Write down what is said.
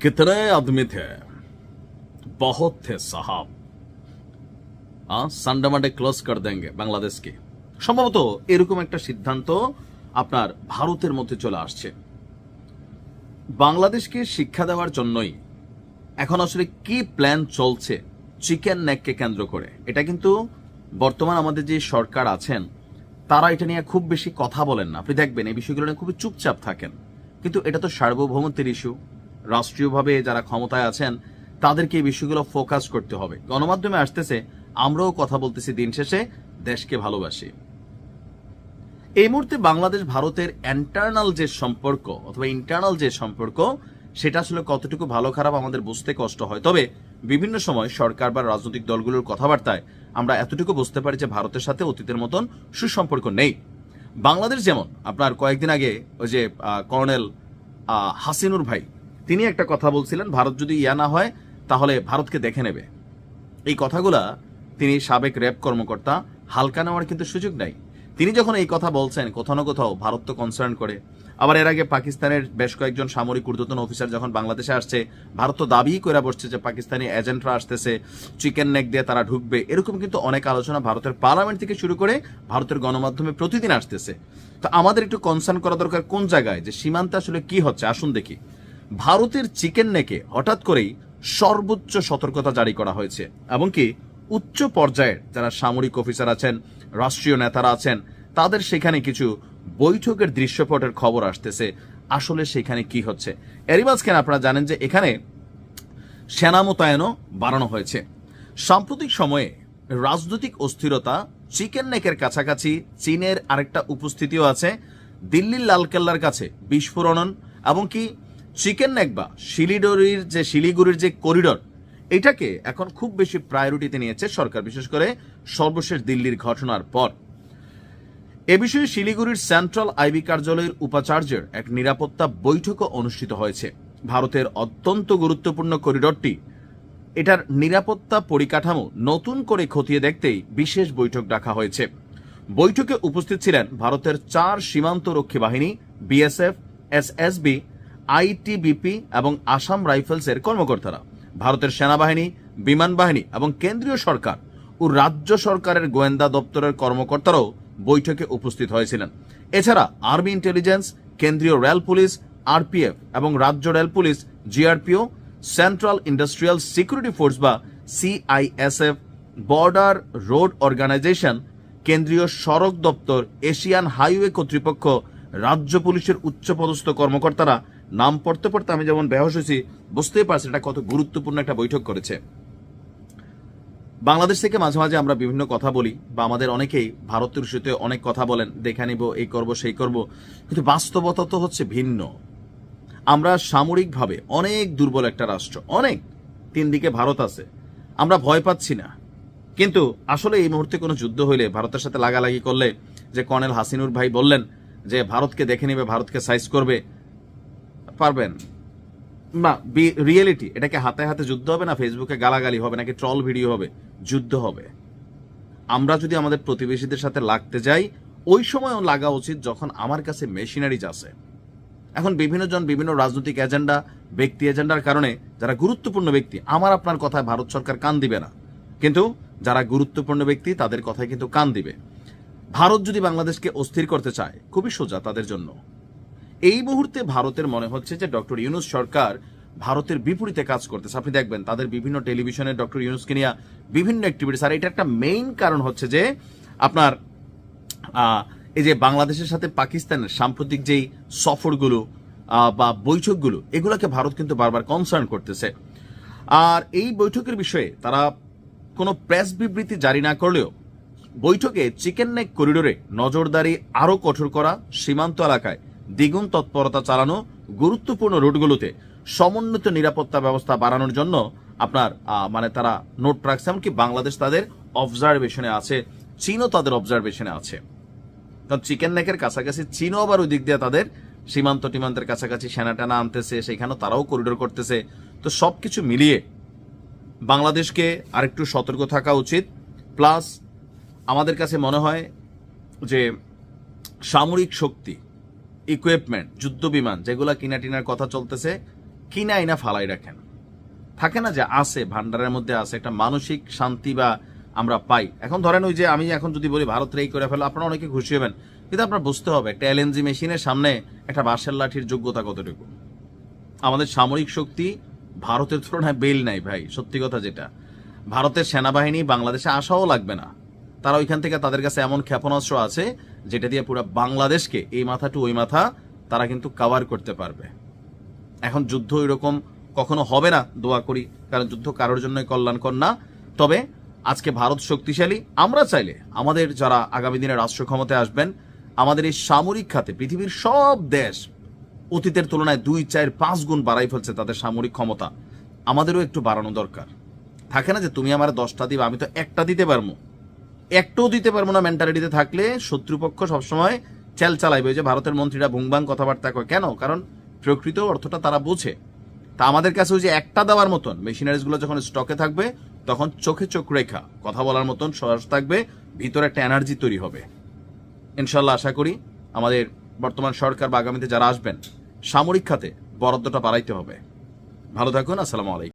कितने आदमी थे बहुत थे साहब সানডে মানডে ক্লোজ কর দেঙ্গে বাংলাদেশকে সম্ভবত এরকম একটা সিদ্ধান্ত আপনার ভারতের মধ্যে চলে আসছে বাংলাদেশকে শিক্ষা দেওয়ার জন্যই এখন আসলে কি প্ল্যান চলছে চিকেন নেককে কেন্দ্র করে এটা কিন্তু বর্তমান আমাদের যে সরকার আছেন তারা এটা নিয়ে খুব বেশি কথা বলেন না আপনি দেখবেন এই বিষয়গুলো নিয়ে খুবই চুপচাপ থাকেন কিন্তু এটা তো সার্বভৌমত্বের ইস্যু রাষ্ট্রীয়ভাবে যারা ক্ষমতায় আছেন, তাদেরকে এই বিষয়গুলো ফোকাস করতে হবে। গণমাধ্যমে আসতেছে, আমরাও কথা বলতেছি দিন শেষে, দেশকে ভালোবাসি। এই মুহূর্তে বাংলাদেশ ভারতের ইন্টারনাল যে সম্পর্ক অথবা ইন্টারনাল যে সম্পর্ক, সেটা আসলে কতটুকু ভালো খারাপ আমাদের বুঝতে কষ্ট হয়। তবে বিভিন্ন সময় সরকার বা রাজনৈতিক দলগুলোর কথাবার্তায় আমরা এতটুকু বুঝতে পারি যে ভারতের সাথে অতীতের মতন সুসম্পর্ক নেই। বাংলাদেশ যেমন, আপনার কয়েকদিন আগে ওই যে কর্নেল হাসিনুর ভাই তিনি একটা কথা বলছিলেন, ভারত যদি ইয়া না হয়, তাহলে ভারতকে দেখে নেবে। এই কথাগুলা তিনি সাবেক র্যাব কর্মকর্তা হালকা নেওয়ার কিন্তু সুযোগ নাই। তিনি যখন এই কথা বলছেন, কোথাও না কোথাও ভারত তো কনসার্ন করে। আবার এর আগে পাকিস্তানের বেশ কয়েকজন সামরিক ঊর্ধ্বতন অফিসার যখন বাংলাদেশে আসছে, ভারত তো দাবি করে বসছে যে পাকিস্তানি এজেন্টরা আসতেছে চিকেন নেক দিয়ে তারা ঢুকবে। এরকম কিন্তু অনেক আলোচনা ভারতের পার্লামেন্ট থেকে শুরু করে ভারতের গণমাধ্যমে প্রতিদিন আসতেছে। তো আমাদের একটু কনসার্ন করা দরকার কোন জায়গায়? যে সীমান্তে আসলে কি হচ্ছে? আসুন দেখি। ভারতের চিকেন নেকে হঠাৎ করেই সর্বোচ্চ সতর্কতা জারি করা হয়েছে, এমনকি উচ্চ পর্যায়ের যারা সামরিক অফিসার আছেন, রাষ্ট্রীয় নেতারা আছেন, তাদের সেখানে কিছু বৈঠকের দৃশ্যপটের খবর আসতেছে। আসলে সেখানে কি হচ্ছে? এরই মাঝখানে আপনারা জানেন যে এখানে সেনা মোতায়েনও বাড়ানো হয়েছে। সাম্প্রতিক সময়ে রাজনৈতিক অস্থিরতা, চিকেন নেকের কাছাকাছি চীনের আরেকটা উপস্থিতিও আছে, দিল্লির লালকেল্লার কাছে বিস্ফোরণ এবং কি চিকেন নেক বা শিলিডরির যে, শিলিগুড়ির যে করিডর, এটাকে এখন খুব বেশি প্রায়োরিটিতে নিয়েছে সরকার, বিশেষ করে সর্বশেষ দিল্লির ঘটনার পর। এ বিষয়ে শিলিগুড়ির সেন্ট্রাল আইবি কার্যালয়ের উপাচার্যের এক নিরাপত্তা বৈঠকও অনুষ্ঠিত হয়েছে। ভারতের অত্যন্ত গুরুত্বপূর্ণ করিডরটি, এটার নিরাপত্তা পরিকাঠামো নতুন করে খতিয়ে দেখতেই বিশেষ বৈঠক ডাকা হয়েছে। বৈঠকে উপস্থিত ছিলেন ভারতের চার সীমান্ত রক্ষী বাহিনী, বিএসএফ, এসএসবি আইটিবিপি এবং আসাম রাইফেলসের কর্মকর্তারা, ভারতের সেনাবাহিনী, বিমান বাহিনী এবং কেন্দ্রীয় সরকার ও রাজ্য সরকারের গোয়েন্দা দপ্তরের কর্মকর্তারাও বৈঠকে উপস্থিত হয়েছিলেন। এছাড়া আর্মি ইন্টেলিজেন্স, কেন্দ্রীয় রেল পুলিশ, আরপিএফ এবং রাজ্য রেল পুলিশ, জিআরপিও, সেন্ট্রাল ইন্ডাস্ট্রিয়াল সিকিউরিটি ফোর্স বা সিআইএসএফ, বর্ডার রোড অর্গানাইজেশন, কেন্দ্রীয় সড়ক দপ্তর, এশিয়ান হাইওয়ে কর্তৃপক্ষ, রাজ্য পুলিশের উচ্চপদস্থ কর্মকর্তারা নাম পড়তে পড়তে আমি যেমন বেহস হয়েছি, বুঝতেই পারছি এটা কত গুরুত্বপূর্ণ একটা বৈঠক করেছে। বাংলাদেশ থেকে মাঝে মাঝে আমরা বিভিন্ন কথা বলি, বা আমাদের অনেকেই ভারতের ইস্যুতে অনেক কথা বলেন, দেখে নিব, এই করব, সেই করব, কিন্তু বাস্তবতা তো হচ্ছে ভিন্ন। আমরা সামরিকভাবে অনেক দুর্বল একটা রাষ্ট্র, অনেক, তিন দিকে ভারত আছে, আমরা ভয় পাচ্ছি না। কিন্তু আসলে এই মুহূর্তে কোনো যুদ্ধ হইলে, ভারতের সাথে লাগালাগি করলে, যে কর্নেল হাসিনুর ভাই বললেন যে, ভারতকে দেখে নেবে, ভারতকে সাইজ করবে পারবেন? না রিয়েলিটি এটাকে হাতে হাতে যুদ্ধ হবে না? ফেসবুকে গালাগালি হবে, নাকি ট্রল ভিডিও হবে? যুদ্ধ হবে। আমরা যদি আমাদের প্রতিবেশীদের সাথে লাগতে যাই, ওই সময়ও লাগা উচিত যখন আমার কাছে মেশিনারিজ আছে। এখন বিভিন্ন জন বিভিন্ন রাজনৈতিক এজেন্ডা ব্যক্তি এজেন্ডার কারণে যারা গুরুত্বপূর্ণ ব্যক্তি, আমার আপনার কথায় ভারত সরকার কান দিবে না। কিন্তু যারা গুরুত্বপূর্ণ ব্যক্তি, তাদের কথায় কিন্তু কান দিবে। ভারত যদি বাংলাদেশকে অস্থির করতে চায়, খুবই সোজা তাদের জন্য। এই মুহূর্তে ভারতের মনে হচ্ছে যে ডক্টর ইউনুস সরকার ভারতের বিপরীতে কাজ করতেছে। আপনি দেখবেন, তাদের বিভিন্ন টেলিভিশনে ডক্টর ইউনুসকে নিয়ে বিভিন্ন অ্যাক্টিভিটিস আর এটা একটা মেইন কারণ হচ্ছে যে আপনার এই যে বাংলাদেশের সাথে পাকিস্তানের সাম্প্রতিক যেই সফরগুলো বা বৈঠকগুলো, এগুলোকে ভারত কিন্তু বারবার কনসার্ন করতেছে। আর এই বৈঠকের বিষয়ে তারা কোনো প্রেস বিবৃতি জারি না করলেও বৈঠকে চিকেন নেক করিডোরে নজরদারি আরও কঠোর করা সীমান্ত এলাকায় দ্বিগুণ তৎপরতা চালানো গুরুত্বপূর্ণ রুটগুলোতে সমন্বিত নিরাপত্তা ব্যবস্থা বাড়ানোর জন্য আপনার মানে তারা নোট রাখছে, এমনকি বাংলাদেশ তাদের অবজারভেশনে আছে, চীনও তাদের অবজারভেশনে আছে। কারণ চিকেন নেকের কাছাকাছি চীনও আবার ওই দিক দিয়ে তাদের সীমান্ত টিমান্তের কাছাকাছি সেনা টানা আনতেছে, সেখানেও তারাও করিডোর করতেছে। তো সব কিছু মিলিয়ে বাংলাদেশকে আরেকটু সতর্ক থাকা উচিত। প্লাস আমাদের কাছে মনে হয় যে সামরিক শক্তি ইকুইপমেন্ট যুদ্ধ বিমান, যেগুলা কিনা টিনার কথা চলতেছে, কিনা আইনা ফালাই রাখেন। থাকে না যে আছে, ভান্ডারের মধ্যে আছে, একটা মানসিক শান্তি বা আমরা পাই। এখন ধরেন ওই যে আমি এখন যদি বলি, ভারত এই করে ফেলো আপনারা অনেকে খুশি হবেন। কিন্তু আপনার বুঝতে হবে, একটা এলএনজি মেশিনের সামনে একটা বাঁশের লাঠির যোগ্যতা কতটুকু? আমাদের সামরিক শক্তি ভারতের তুলনায় বেল নাই ভাই, সত্যি কথা যেটা। ভারতের সেনাবাহিনী বাংলাদেশে আসাও লাগবে না। তারা ওইখান থেকে তাদের কাছে এমন ক্ষেপণাস্ত্র আছে যেটা দিয়ে পুরো বাংলাদেশকে এই মাথা টু ওই মাথা তারা কিন্তু কাভার করতে পারবে। এখন যুদ্ধ এরকম কখনো হবে না, দোয়া করি, কারণ যুদ্ধ কারোর জন্যই কল্যাণকর না। তবে আজকে ভারত শক্তিশালী, আমরা চাইলে আমাদের যারা আগামী দিনে রাষ্ট্র ক্ষমতায় আসবেন, আমাদের এই সামরিক খাতে পৃথিবীর সব দেশ অতীতের তুলনায় দুই, চার, পাঁচ গুণ বাড়াই ফেলছে তাদের সামরিক ক্ষমতা। আমাদেরও একটু বাড়ানো দরকার। থাকে না যে তুমি আমার দশটা দিবে, আমি তো একটা দিতে পারব। একটাও দিতে পারব না মেন্টালিটিতে থাকলে শত্রুপক্ষ সবসময় চেল চালাইবে। যে ভারতের মন্ত্রীরা ভুংবাং কথাবার্তা কয়, কেন? কারণ প্রকৃত অর্থটা তারা বোঝে। তা আমাদের কাছে ওই যে একটা দেওয়ার মতন মেশিনারিজগুলো যখন স্টকে থাকবে, তখন চোখে চোখ রেখা, কথা বলার মতন সহজ থাকবে, ভিতরে একটা এনার্জি তৈরি হবে। ইনশাল্লাহ আশা করি আমাদের বর্তমান সরকার বা আগামীতে যারা আসবেন, সামরিক খাতে বরাদ্দটা বাড়াইতে হবে। ভালো থাকুন, আসসালামু আলাইকুম।